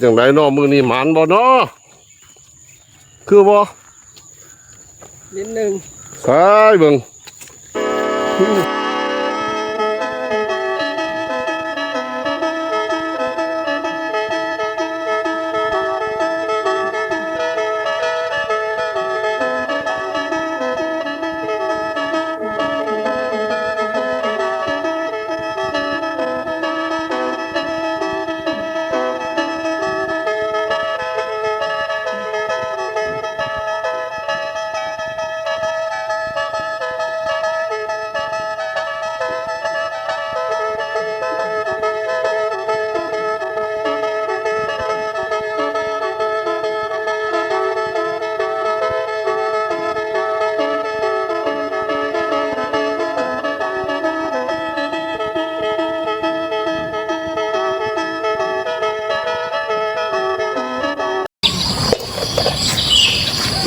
โอ้ไปจังไรเนาะมือนี่หมานบ่เนาะคือบ่นิดนึงสายเบิ่ง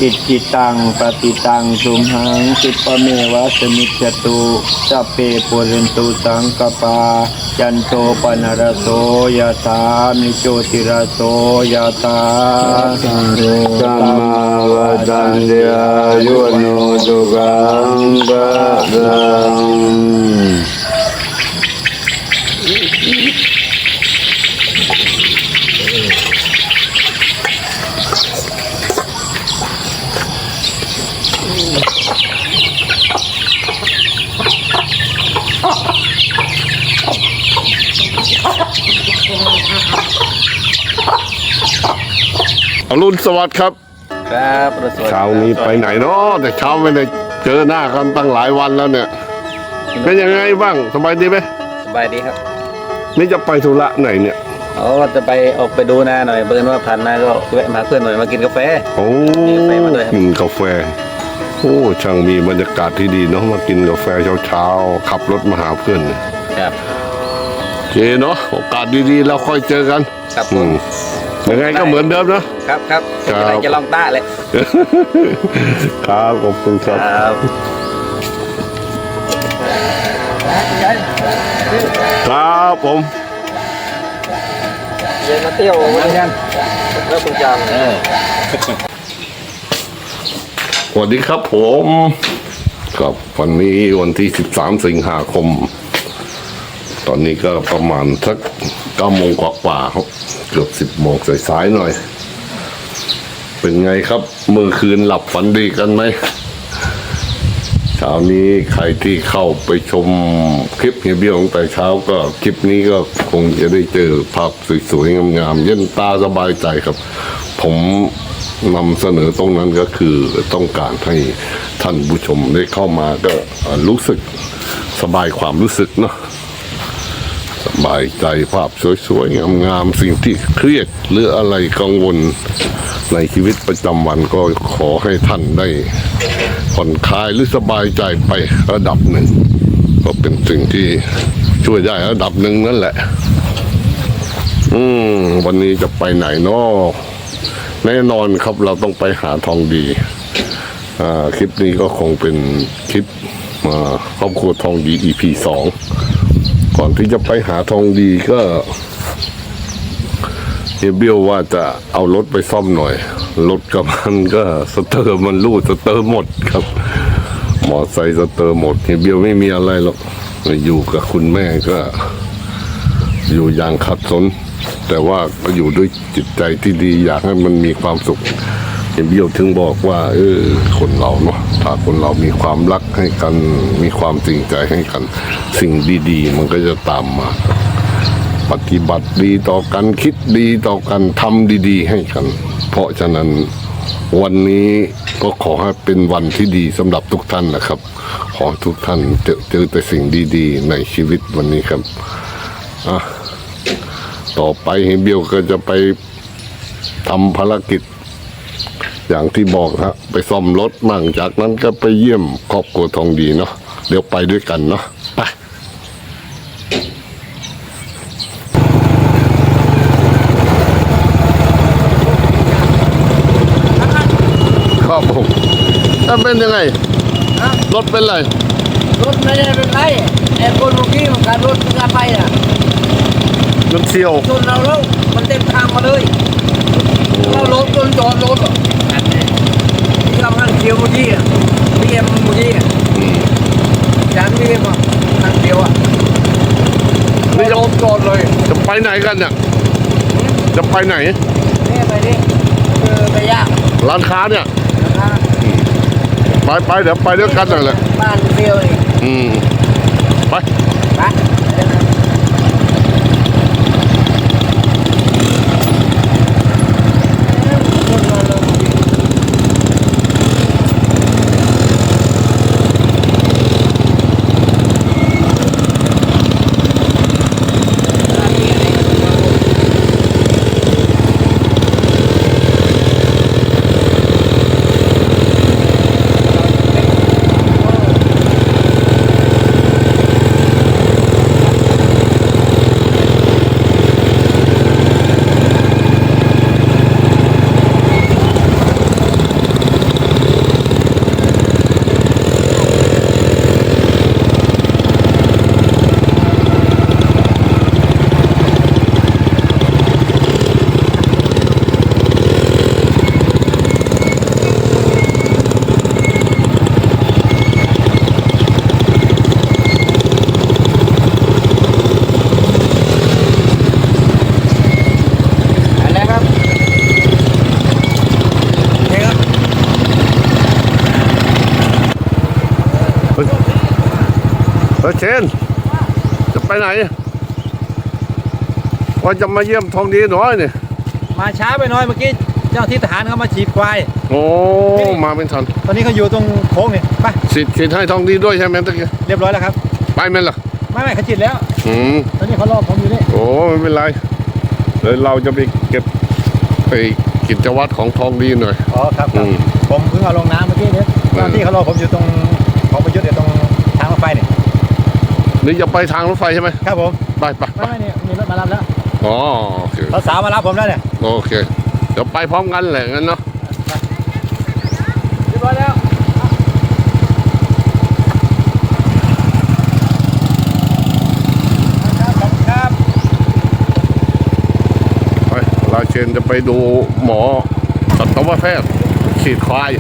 อิจิตังปฏิตังสุมหังสิปะเมวะสมิจจตุสัพเพปุเรนตุสังกปาจันโทปนรสโสยะถามิโจติรสโสยะถาสัมมาวะจันเดียยุโนตุกังบะรัง รุณสวัสดิ์ครับ ครับประสวเช้านี้ไปไหนเนาะแต่เช้าไม่ได้เจอหน้ากันตั้งหลายวันแล้วเนี่ย เป็นยังไงบ้างสบายดีไหมสบายดีครับ นี่จะไปธุระไหนเนี่ยอ๋อจะไปออกไปดูนาหน่อยเบิร์นว่าผ่านมาก็แวะมาเพื่อนหน่อยมากินกาแฟโอ้มีกาแฟมาด้วยครับกินกาแฟ โอ้ช่างมีบรรยากาศที่ดีเนาะมากินกาแฟเช้าๆขับรถมาหาเพื่อนเนี่ยครับโอเคเนาะโอกาสดีๆเราค่อยเจอกัน ครับผอืมม ยังไงก็เหมือนเดิมนะครับครับครับจะได้จะลองต้าเลยครับขอบคุณครับครับครับผมเย็นมาเที่ยวเหมือนกันแล้วคุณจำเออสวัสดีครับผมครับวันนี้วันที่ 13 สิงหาคม ตอนนี้ก็ประมาณสัก9โมงกว่าๆครับ เกือบ10โมงสายๆหน่อย เป็นไงครับ เมื่อคืนหลับฝันดีกันไหมเช้านี้ใครที่เข้าไปชมคลิปเฮียเบี้ยวตั้งแต่เช้าก็คลิปนี้ก็คงจะได้เจอภาพสวยๆงามๆเย็นตาสบายใจครับ ผมนำเสนอตรงนั้นก็คือต้องการให้ท่านผู้ชมได้เข้ามาก็รู้สึกสบายความรู้สึกเนาะ สบายใจภาพสวยๆ งามๆ สิ่งที่เครียดหรืออะไรกังวลในชีวิตประจำวันก็ขอให้ท่านได้ผ่อนคลายหรือสบายใจไประดับหนึ่ง ก็เป็นสิ่งที่ช่วยได้ระดับหนึ่งนั่นแหละ อืม วันนี้จะไปไหนนาะแน่นอนครับเราต้องไปหาทองดี อ่า คลิปนี้ก็คงเป็นคลิปอ่าครอบครัวทองดี EP สอง ก่อนที่จะไปหาทองดีก็เฮเบี้ยวว่าจะเอารถไปซ่อมหน่อย รถกับมันก็สเตอร์มันรูดสเตอร์หมดครับมอไซค์สเตอร์หมดเฮเบี้ยวไม่มีอะไรหรอกอยู่กับคุณแม่ก็ อยู่อย่างขัดสน แต่ว่าก็อยู่ด้วยจิตใจที่ดีอยากให้มันมีความสุขเฮเบี้ยวถึงบอกว่า เออคนเราเนาะ ถ้าคนเรามีความรักให้กัน มีความจริงใจให้กัน สิ่งดีๆ มันก็จะตามมา ปฏิบัติดีต่อกันคิดดีต่อกันทำดีๆ ให้กัน เพราะฉะนั้นวันนี้ก็ขอให้เป็นวันที่ดีสำหรับทุกท่านนะครับ ขอทุกท่านเจอเจอแต่สิ่งดีๆ ในชีวิตวันนี้ครับอะต่อไปเฮเบียวก็จะไปทำภารกิจ อย่างที่บอกฮะไปซ่อมรถมั่งจากนั้นก็ไปเยี่ยมครอบครัวทองดีเนาะเดี๋ยวไปด้วยกันเนาะไปครับผมถ้าเป็นยังไงรถเป็นไรรถไม่ได้เป็นไรไอ้คนเมื่อกี้มันขับรถกลับไปอะมันเที่ยวชนเราแล้วมันเต็มทางมาเลยเรารถจนจอดรถอะที่ เรานั่งเคียวมูจี้อะบีเอ็มมูจี้อะอืมจานบีเอ็มอะนั่งเคียวอะไม่รถจอดเลยจะไปไหนกันเนี่ยจะไปไหน นี่ไปนี่คือไปยากร้านค้าเนี่ยนะครับไปไปเดี๋ยวไปด้วยกันนั่นแหละบ้านเดียวเองอืมไป ไปเดี๋ยวนะ อะไรครับโอเคครับ เฮ้ยเชนจะไปไหน ว่าจะมาเยี่ยมทองดีหน่อยเนี่ยมาช้าไปหน่อยเมื่อกี้เจ้าที่ทหารเขามาฉีดควาย โอ้มาเป็นทันตอนนี้เขาอยู่ตรงโค้งนี่ไปฉีดฉีดให้ทองดีด้วยใช่ไหมตะกี้เรียบร้อยแล้วครับ ไปไหมล่ะไม่ไม่เขาฉีดแล้ว อืมตอนนี้เขารอผมอยู่นี่โอ้ไม่เป็นไรเดี๋ยวเราจะไปเก็บไปกิจวัตรของทองดีหน่อย อ๋อครับคอืรับมผมเพิ่งเอาลงน้ำเมื่อกี้เนี่ยตอนที่เขารอผมอยู่ตรงของประยุทธ์เดี๋ยวตรงทางรถไฟนี่นี่จะไปทางรถไฟใช่ไหมครับผม ไปไปไปไม่ไม่เนี่ยมีรถมารับแล้ว อ๋อโอเคสาวๆมารับผมแล้วเนี่ยโอเค เดี๋ยวไปพร้อมกันแหละงั้นเนาะเรียบร้อยแล้วครับขอบคุณครับไปเราเชนจะไปดูหมอสัตวแพทย์ฉีดควาย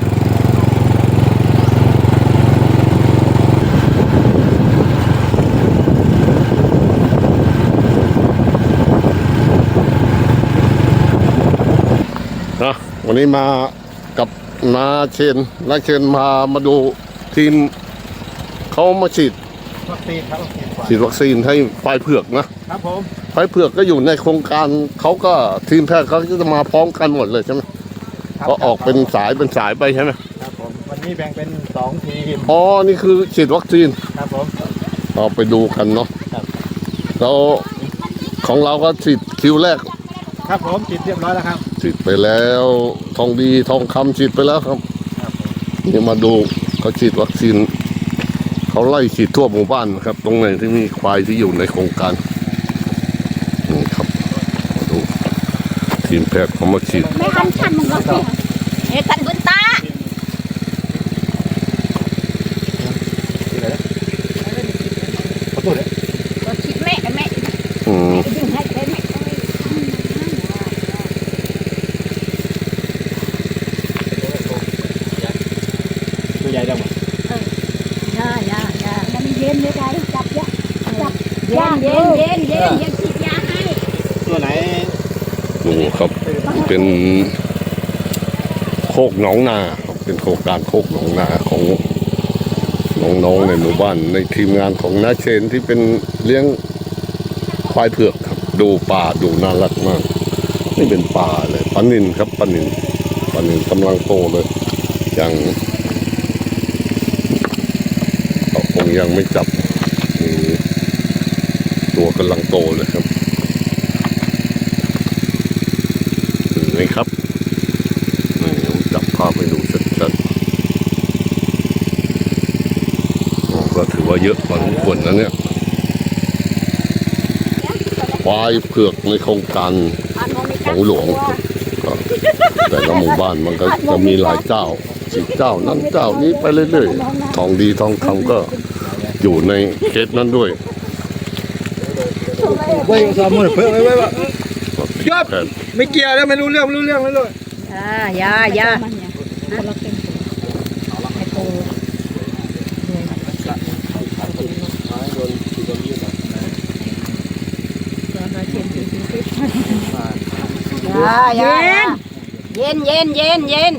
นะ วันนี้มากับนาเชนนาเชนมามาดูทีมเขามาฉีดวัคซีนครับวัคซีนก่อนฉีดวัคซีนให้ควายเผือกนะครับผมควายเผือกก็อยู่ในโครงการเขาก็ทีมแพทย์เขาก็จะมาพร้อมกันหมดเลยใช่ไหมครับก็ออกเป็นสายเป็นสายไปใช่ไหมครับผมวันนี้แบ่งเป็นสองทีมอ๋อนี่คือฉีดวัคซีนครับผมเราไปดูกันเนาะครับแล้วของเราก็ฉีดคิวแรก ครับผมฉีดเรียบร้อยแล้วครับ ฉีดไปแล้วทองดีทองคำฉีดไปแล้วครับครับผมนี่มาดูเขาฉีดวัคซีนเขาไล่ฉีดทั่วหมู่บ้านนะครับ ตรงไหนที่มีควายที่อยู่ในโครงการนี่ครับมาดูทีมแพทย์เขามาฉีดไม่ทันทันมึงก็เสียเอ้กันบุญตา ขอโทษเลย ก็คิดแม่แม่ อืม ดึงให้ได้แม่ ตัวใหญ่จังหมด ย่าย่าย่ามันเย็นเลยได้จับยะจับเย็นเย็น เย็นเย็นยังฉีดยาให้ตัวไหนดูครับ เป็นโคกหนองนาครับเป็นโครงการโคกหนองนาของน้องๆในหมู่บ้านในทีมงานของนาเชนที่เป็นเลี้ยงควายเผือกครับ ดูป่าดูน่ารักมาก นี่เป็นป่าเลยปลานินครับปลานินปลานินกำลังโตเลย ยังเขาคงยังไม่จับ ตัวกำลังโตเลยครับนี่ครับนี่จับภาพให้ดูชัดๆอ๋อก็ถือว่าเยอะพอสมควรนะเนี่ยควายเผือกในโครงการของหลวงแต่ละหมู่บ้านมันก็จะมีหลายเจ้าสิเจ้านั้นเจ้านี้ไปเรื่อยๆทองดีทองคำก็อยู่ในเคสนั้นด้วย ไว้สามมือเพิ่มไว้ไว้ว่ะยอดไม่เกี่ยวแล้วไม่รู้เรื่องไม่รู้เรื่องไม่รู้อ่าอย่าอย่าเย็นเย็นเย็นเย็นเย็น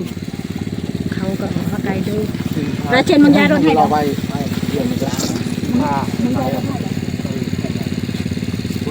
เขาก็บอกว่าไกลดูแล้วเชนมึงยายรถให้เราไป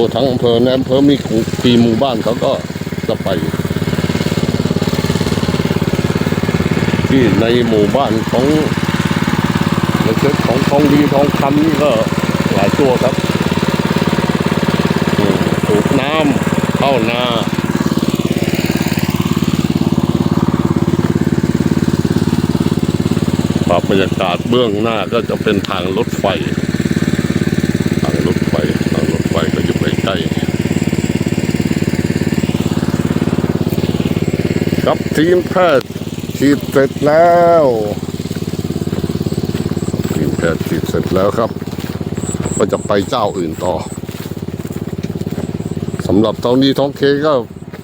ัวทั้งอำเภอในอำเภอมีกี่หมู่บ้านเขาก็จะไป ที่ในหมู่บ้านของในเชิงของทองดีทองคำนี่ก็หลายตัวครับอืมสูบน้ำเข้านาปรับบรรยากาศเบื้องหน้าก็จะเป็นทางรถไฟ ทางรถไฟ ทางรถไฟก็อยู่ใกล้ ๆครับทีมแพทย์ฉีดเสร็จแล้วทีมแพทย์ฉีดเสร็จแล้วครับ ก็จะไปเจ้าอื่นต่อสำหรับตอนนี้ท้องเคก็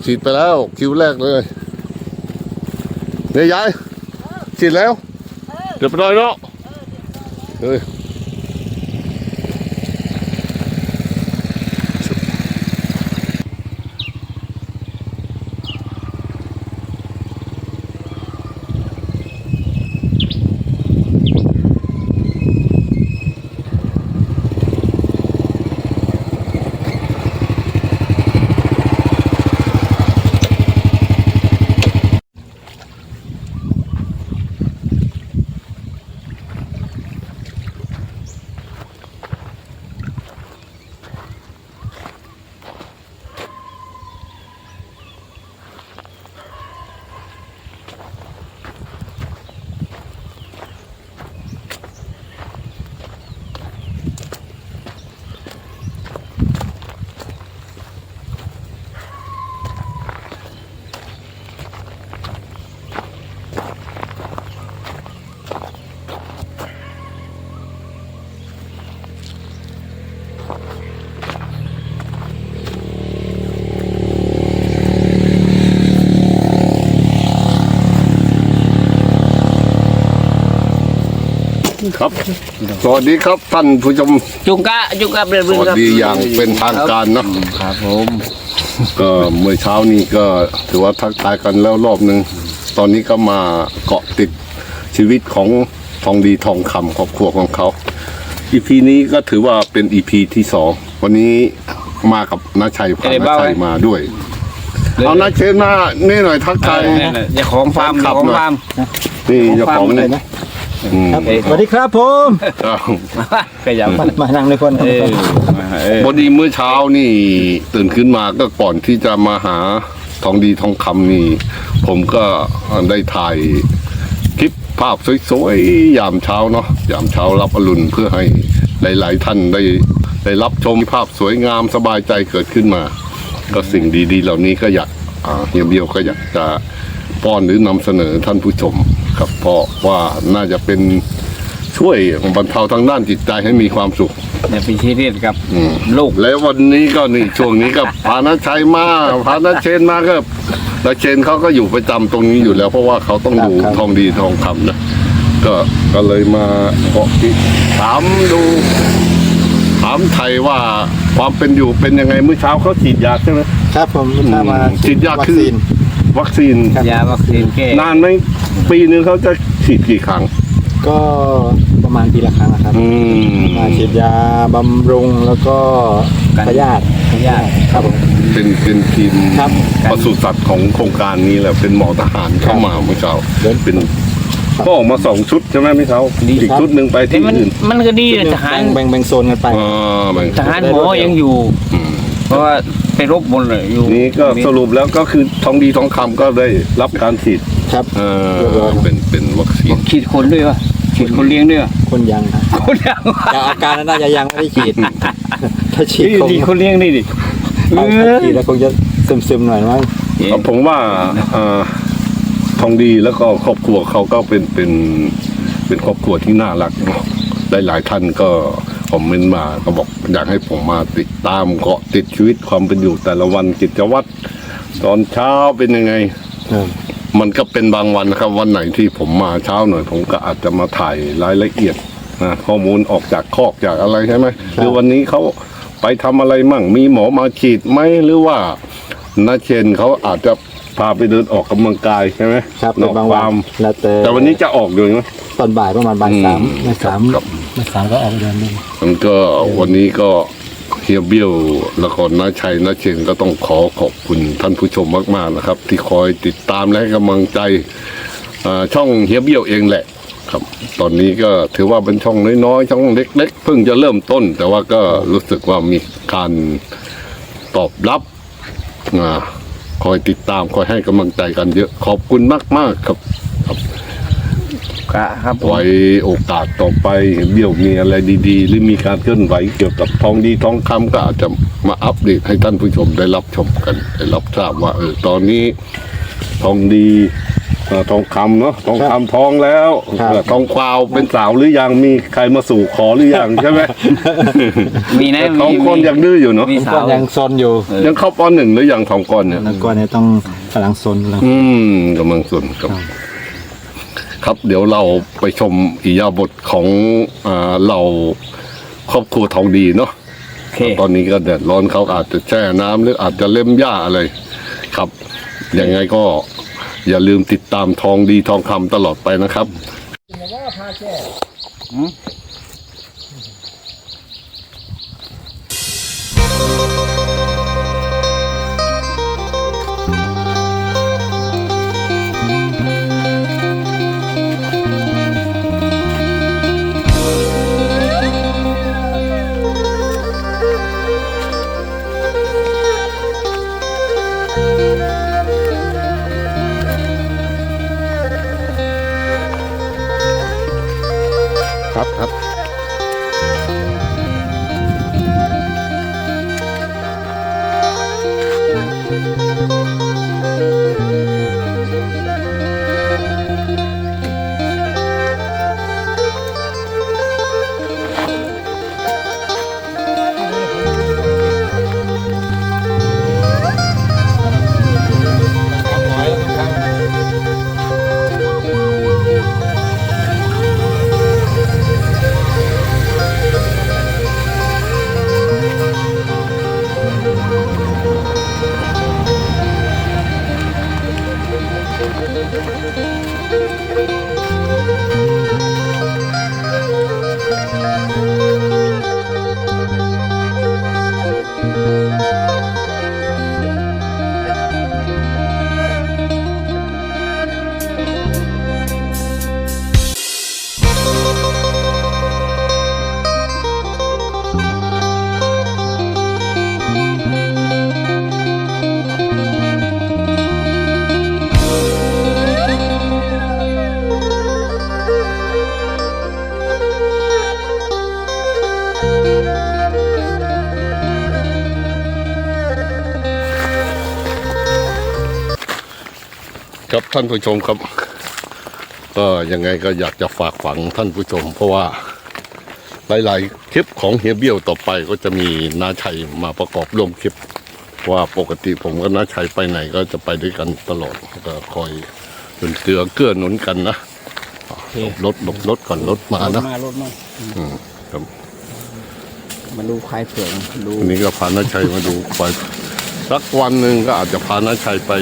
ฉีดไปแล้ว คิวแรกเลยเนี่ยยายฉีดแล้วเรียบร้อยเนาะ ครับ สวัสดีครับท่านผู้ชม จุงกะจุงกะเรียนสรู้วัสครับดีอย่างเป็นทางการเนาะครับผมก็เมื่อเช้านี้ก็ถือว่าทักทายกันแล้วรอบหนึ่งตอนนี้ก็มาเกาะติดชีวิตของทองดีทองคำครอบครัวของเขาอีพีนี้ก็ถือว่าเป็นอีพีที่สองวันนี้มากับน้าชัยพาน้าชัยมาด้วยเอาน้าเชนมานี่หน่อยทักทายเจ้าของฟาร์มครัเจ้าบของฟาร์มนี่เจ้าของฟาร์ม อะไรนี่นะอืมสวัสดีครับผมอ้าวขยับมามานั่งในคนเออเออพอดีเมื่อเช้านี่ตื่นขึ้นมาก็ก่อนที่จะมาหาทองดีทองคำนี่ ผมก็ได้ถ่ายคลิปภาพสวยๆยามเช้าเนาะยามเช้ารับอรุณเพื่อให้หลาย ๆ ท่านได้ได้รับชมภาพสวยงามสบายใจเกิดขึ้นมา ก็สิ่งดี ๆ เหล่านี้ก็อยากอ่าเฮียเบียวก็อยากจะ ป้อนหรือนำเสนอท่านผู้ชมครับเพราะว่าน่าจะเป็นช่วยบรรเทาทางด้านจิตใจให้มีความสุขเนี่ยปีที่เรียนกับอืม ลูก แล้ววันนี้ก็นี่ช่วงนี้ก็ พานาชัยมาพานาเชนมาก็แล้วเชนเขาก็อยู่ประจำตรงนี้อยู่แล้ว เพราะว่าเขาต้องดูทองดีทองคำนะก็ก็เลยมาเกาะติดถามดูถามไทยว่าความเป็นอยู่เป็นยังไงเมื่อเช้าเขาฉีดยาใช่ไหมครับผมถ้ามาฉีดยาวัคคือซีน วัคซีน ยาวัคซีนแก้นานไหมปีหนึงเขาจะฉีดกี่ครั้ง ก็ประมาณปีละครั้งนะครับอืม มาฉีดยาบำรุงแล้วก็พยาธิพยาธิครับผม เป็นเป็นทีมครับ ปศุสัตว์ของโครงการนี้แหละเป็นหมอทหารเข้ามาเมื่อเช้าเดินเป็นก็ออกมาสองชุดใช่ไหมพี่เขาอีกชุดหนึ่งไปแต่ที่มันอื่นมันก็ดีเลยทหารแบ่งแบ่งโซนกันไป อ่าแบ่งทหารหมอยังอยู่อืมเพราะว่า ไปรบบนเลยอยู่นี่ก็สรุปแล้วก็คือทองดีทองคำก็ได้รับการฉีดครับเอ่อเป็นเป็นวัคซีนฉีดคนด้วยวะฉีดคนเลี้ยงด้วยวะคนยังครับคนเลี้ยงแต่อาการน่าจะยังไม่ได้ฉีดถ้าฉีดคงดีคนเลี้ยงนี่ดิถ้าฉีดแล้วคงจะซึมๆหน่อยมั้งครับผมว่าเอ่อทองดีแล้วก็ครอบครัวเขาก็เป็นเป็นเป็นครอบครัวที่น่ารักเนาะหลายๆท่านก็ คอมเมนต์มาก็บอกอยากให้ผมมาติดตามเกาะติดชีวิตความเป็นอยู่แต่ละวันกิจวัตรตอนเช้าเป็นยังไงครับมันก็เป็นบางวันนะครับ วันไหนที่ผมมาเช้าหน่อย ผมก็อาจจะมาถ่ายรายละเอียดนะข้อมูลออกจากคอกจากอะไรใช่ไหมหรือวันนี้เขาไปทำอะไรมั่ง มีหมอมาฉีดไหมหรือว่านาเชนเขาอาจจะพาไปเดินออกกำลังกายใช่ไหมครับนเป็นอกบางวัฟานร์มแล้วแต่แต่วันนี้จะออกด้วยไหมตอนบ่ายประมาณบ่ายสามอืมบ่ายสาม ครับบ่ายสามก็ออกเดินเล่นมันก็วันนี้ก็เฮียเบี้ยวล้วก็น้าชัยน้าเชนก็ต้องขอขอบคุณท่านผู้ชมมากๆนะครับ ที่คอยติดตามและให้กำลังใจอ่าช่องเฮียเบี้ยวเองแหละครับ ตอนนี้ก็ถือว่าเป็นช่องน้อยๆช่องเล็ก ๆ เพิ่งจะเริ่มต้น แต่ว่าก็รู้สึกว่ามีการตอบรับอาคอยติดตามคอยให้กำลังใจกันเยอะขอบคุณมากๆครับ ครับผมไว้โอกาสต่อไปเบี้ยวมีอะไรดีๆ หรือมีการเคลื่อนไหวเกี่ยวกับทองดีทองคำก็อาจจะมาอัปเดตให้ท่านผู้ชมได้รับชมกัน ได้รับทราบว่าเออตอนนี้ทองดีเอ่อทองคำเนาะทองคำทองแล้วเอ่อทองควาวเป็นสาวหรือยังมีใครมาสู่ขอหรือยังใช่ไหม มีนะแต่ทองมีคนยังดื้ออยู่เนาะมีก็สาวยังซนอยู่ยังเข้าปหนึ่งหรือยังทองก้อนเนี่ย แล้วก็เนี่ยต้องกำลังซนกำลัง อืมกำลังส่วนครับ ครับ เดี๋ยวเราไปชมอิยาบทของอ่าเราครอบครัวทองดีเนาะโอเคตอนนี้ก็แดดร้อนเขาอาจจะแช่น้ำหรืออาจจะเล่มหญ้าอะไรครับยังไงก็อย่าลืมติดตามทองดีทองคำตลอดไปนะครับ ครับครับ ครับท่านผู้ชมครับ ก็ยังไงก็อยากจะฝากฝังท่านผู้ชม เพราะว่าหลาย ๆ คลิปของเฮียเบี้ยวต่อไปก็จะมีน้าชัยมาประกอบร่วมคลิปเพราะว่าปกติผมกับน้าชัยไปไหนก็จะไปด้วยกันตลอดก็คอยเป็นเกลือเกื้อหนุนกันนะหลบรถหลบรถก่อนรถมานะมารถมาอืมครับมาดูควายเผือกดูวันนี้ก็พาน้าชัยมาดูไปสักวันหนึ่งก็อาจจะพาน้าชัยไป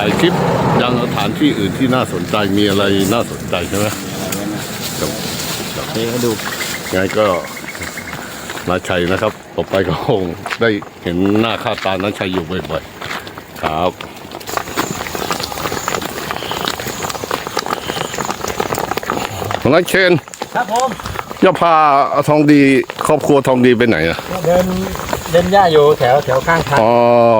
ถ่ายคลิปยังสถานที่อื่นที่น่าสนใจมีอะไรน่าสนใจใช่ไหมครับโอเคให้ดูไงก็น้าชัยนะครับ ต่อไปก็คงได้เห็นหน้าค่าตาน้าชัยอยู่บ่อยๆ ครับน้าเชนครับผมจะพาทองดีครอบครัวทองดีไปไหนอะเดิน เล่นหญ้าอยู่แถวแถวข้างทางอ๋อ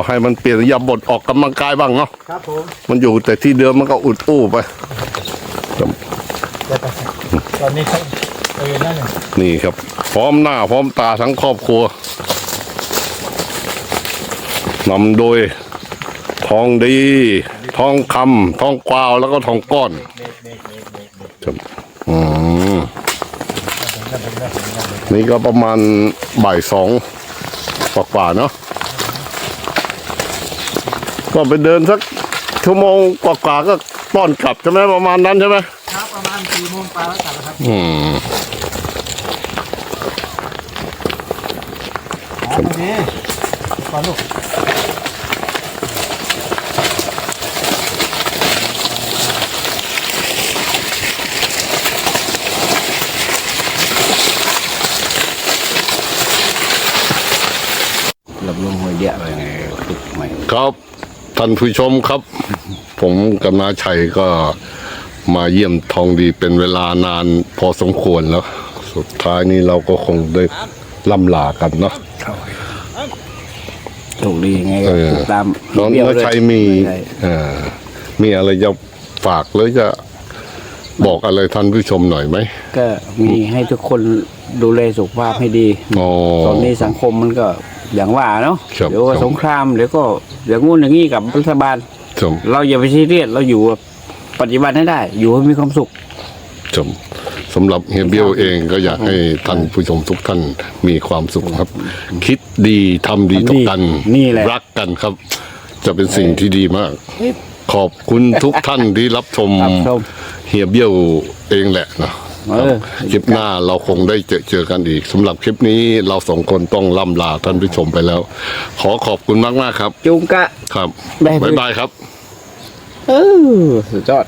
ให้มันเปลี่ยนยาบทออกกำลังกายบ้างเนาะครับผมมันอยู่แต่ที่เดิมมันก็อุดอู้ไปเดี๋ยวไปตอนนี้เขาเออนั่นน่ะนี่ครับ พร้อมหน้าพร้อมตาทั้งครอบครัวนำโดยทองดี ทองคำทองกวาวแล้วก็ทองก้อนครับอืมนี่ก็ประมาณบ่ายสองก ว่าๆเนาะก็ไปเดินสักชั่วโมงกว่าๆก็ป้อนกลับใช่ไหมประมาณนั้นใช่ไหมครับประมาณสี่โมงปลาแล้วกลับนะครับอืมอ๋อตรงนี้ก่อนลูก รับลมหัวเยอะไปไงทุกใหม่ ครับ ท่านผู้ชมครับ ผมกับนาชัยก็มาเยี่ยมทองดีเป็นเวลานานพอสมควรแล้ว สุดท้ายนี้เราก็คงได้ล่ำลากันเนาะโชคดีไงเออติดตามน้องเบี้ยวนาด้วยชัยมีใช่เอ่อมีอะไรจะฝากหรือจะ บอกอะไรท่านผู้ชมหน่อยไหม ก็มีให้ทุกคนดูแลสุขภาพให้ดีอ๋อตอนนี้สังคมมันก็อย่างว่าเนาะครับเดี๋ยวก็ครับ สงครามเดี๋ยวก็อย่างงู้นอย่างนี้กับรัฐบาล ชมเราอย่าไปซีเรียสเราอยู่กับปัจจุบันให้ได้ อยู่ให้มีความสุข ชมสำหรับเฮียเบี้ยวเองก็อยากให้ท่านผู้ชมทุกท่านมีความสุขครับ คิดดีทำดีต่อกันนี่แหละ รักกันครับ จะเป็นสิ่งที่ดีมาก ขอบคุณทุกท่านที่รับชมรับชม เฮียเบี้ยวเองแหละนะเออคลิปหน้าเราคงได้เจอเจอกันอีกสำหรับคลิปนี้เราสองคนต้องล่ำลาท่านผู้ชมไปแล้ว ขอขอบคุณมากมากๆครับ จุงกะครับได้บ๊ายบายครับเออสุดยอด